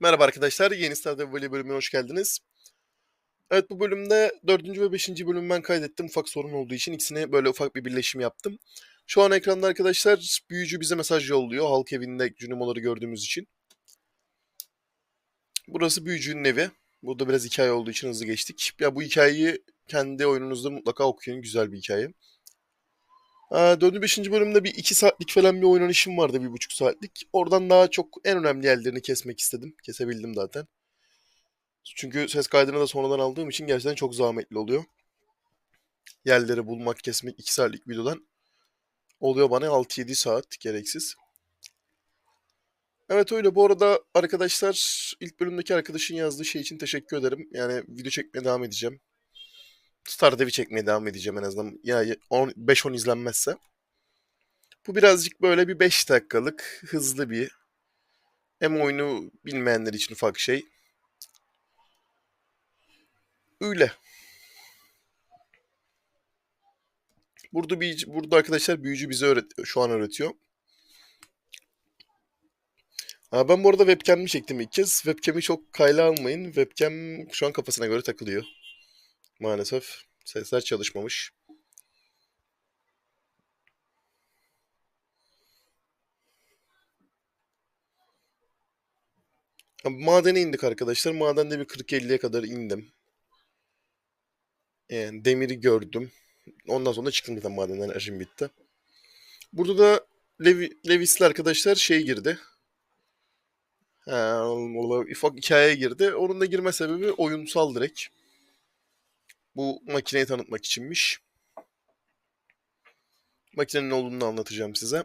Merhaba arkadaşlar, Yeni Stardew Valley bölümüne hoş geldiniz. Evet bu bölümde 4. ve 5. bölümü ben kaydettim ufak sorun olduğu için ikisini böyle ufak bir birleşim yaptım. Şu an ekranda arkadaşlar büyücü bize mesaj yolluyor halk evinde Junimo'ları gördüğümüz için. Burası büyücünün evi. Burada biraz hikaye olduğu için hızlı geçtik. Ya bu hikayeyi kendi oyununuzda mutlaka okuyun, güzel bir hikaye. Aa, 4. 5. bölümde bir 2 saatlik falan bir oynanışım vardı, 1,5 saatlik. Oradan daha çok en önemli yerlerini kesmek istedim. Kesebildim zaten. Çünkü ses kaydını da sonradan aldığım için gerçekten çok zahmetli oluyor. Yerleri bulmak, kesmek 2 saatlik videodan oluyor bana 6-7 saat gereksiz. Evet öyle. Bu arada arkadaşlar ilk bölümdeki arkadaşın yazdığı şey için teşekkür ederim. Yani video çekmeye devam edeceğim. Stardew'i çekmeye devam edeceğim en azından. Yani 5-10 izlenmezse. Bu birazcık böyle bir 5 dakikalık hızlı bir hem oyunu bilmeyenler için ufak şey. Öyle. Burada bir burada arkadaşlar büyücü bize öğret şu an öğretiyor. Ha, ben bu arada webcam'mi çektim ilk kez. Webcam'i çok kayla almayın. Webcam şu an kafasına göre takılıyor. Maalesef sesler çalışmamış. Madene indik arkadaşlar. Madende bir 40-50'ye kadar indim. Yani demiri gördüm. Ondan sonra çıktım zaten madenden enerjim bitti. Burada da Levi, Levis'li arkadaşlar şey girdi. Ha, ufak hikayeye girdi. Onun da girme sebebi oyunsal direkt. Bu makineyi tanıtmak içinmiş. Makinenin ne olduğunu anlatacağım size.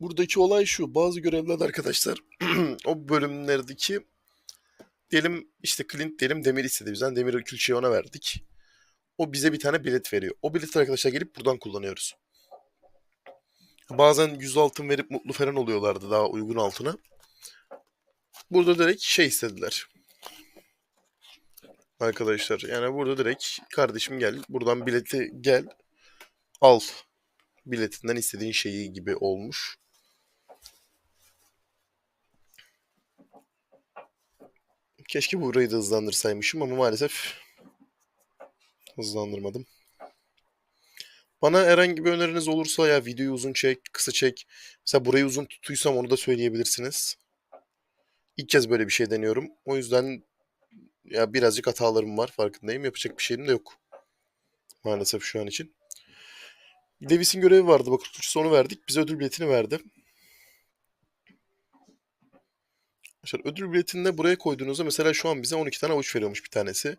Buradaki olay şu. Bazı görevler arkadaşlar o bölümlerdeki diyelim işte Clint diyelim demir istedi bizden. Demir külçeyi ona verdik. O bize bir tane bilet veriyor. O bileti arkadaşlar gelip buradan kullanıyoruz. Bazen 100 altın verip mutlu falan oluyorlardı daha uygun altına. Burada direkt şey istediler. Arkadaşlar yani burada direkt kardeşim gel buradan bileti gel al biletinden istediğin şeyi gibi olmuş. Keşke burayı da hızlandırsaymışım ama maalesef hızlandırmadım. Bana herhangi bir öneriniz olursa ya videoyu uzun çek, kısa çek. Mesela burayı uzun tuttuysam onu da söyleyebilirsiniz. İlk kez böyle bir şey deniyorum. O yüzden ya birazcık hatalarım var farkındayım. Yapacak bir şeyim de yok. Maalesef şu an için. Davis'in görevi vardı. Bakır turşusu onu verdik. Bize ödül biletini verdi. Arkadaşlar ödül biletinde buraya koyduğunuzda mesela şu an bize 12 tane avuç veriyormuş bir tanesi.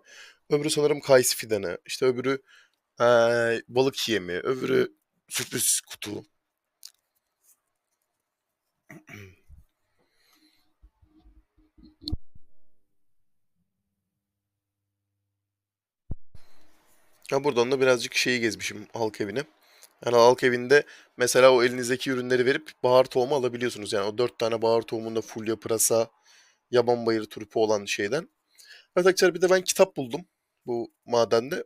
Öbürü sanırım kayısı fidanı. İşte öbürü ee, balık yemi. Öbürü sürpriz kutu. Ya buradan da birazcık şeyi gezmişim halk evini. Yani halk evinde mesela o elinizdeki ürünleri verip bahar tohumu alabiliyorsunuz. Yani o dört tane bahar tohumunda fulya pırasa, yaban bayırı turpu olan şeyden. Arkadaşlar bir de ben kitap buldum bu madende.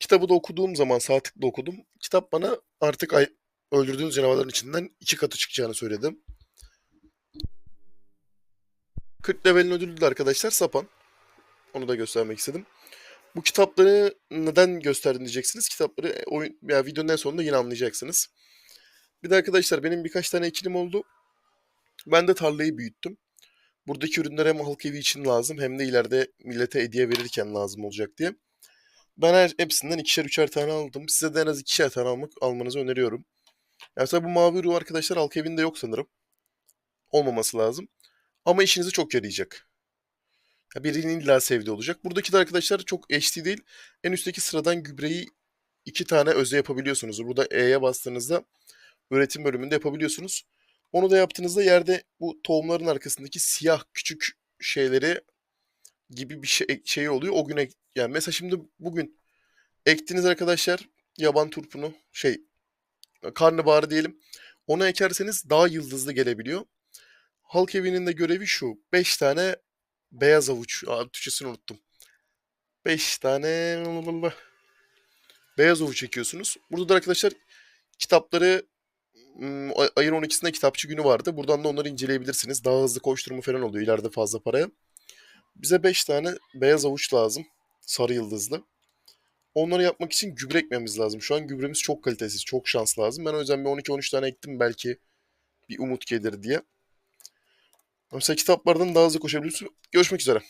Kitabı da okuduğum zaman sağ tıkla okudum. Kitap bana artık ay öldürdüğünüz canavarların içinden iki katı çıkacağını söyledim. 40 levelin ödülü de arkadaşlar sapan. Onu da göstermek istedim. Bu kitapları neden gösterdin diyeceksiniz. Kitapları e, oyun ya videonun en sonunda yine anlayacaksınız. Bir de arkadaşlar benim birkaç tane ekinim oldu. Ben de tarlayı büyüttüm. Buradaki ürünler hem halk evi için lazım hem de ileride millete hediye verirken lazım olacak diye. Ben her hepsinden ikişer üçer tane aldım. Size de en az ikişer tane almak, almanızı öneriyorum. Yani tabii bu mavi ruh arkadaşlar halk evinde yok sanırım. Olmaması lazım. Ama işinize çok yarayacak. Birinin illa sevdiği olacak. Buradaki de arkadaşlar çok HD değil. En üstteki sıradan gübreyi iki tane öze yapabiliyorsunuz. Burada E'ye bastığınızda üretim bölümünde yapabiliyorsunuz. Onu da yaptığınızda yerde bu tohumların arkasındaki siyah küçük şeyleri gibi bir şey, şey oluyor. O güne yani mesela şimdi bugün ektiniz arkadaşlar yaban turpunu şey karnabaharı diyelim. Onu ekerseniz daha yıldızlı gelebiliyor. Halk evinin de görevi şu. 5 tane beyaz avuç. Aa, Türkçesini unuttum. 5 tane beyaz avuç çekiyorsunuz. Burada da arkadaşlar kitapları Hmm, ay- ayın 12'sinde kitapçı günü vardı. Buradan da onları inceleyebilirsiniz. Daha hızlı koşturma falan oluyor ileride fazla paraya. Bize 5 tane beyaz avuç lazım. Sarı yıldızlı. Onları yapmak için gübre ekmemiz lazım. Şu an gübremiz çok kalitesiz. Çok şans lazım. Ben o yüzden bir 12-13 tane ektim belki bir umut gelir diye. Mesela kitaplardan daha hızlı koşabilirsiniz. Görüşmek üzere.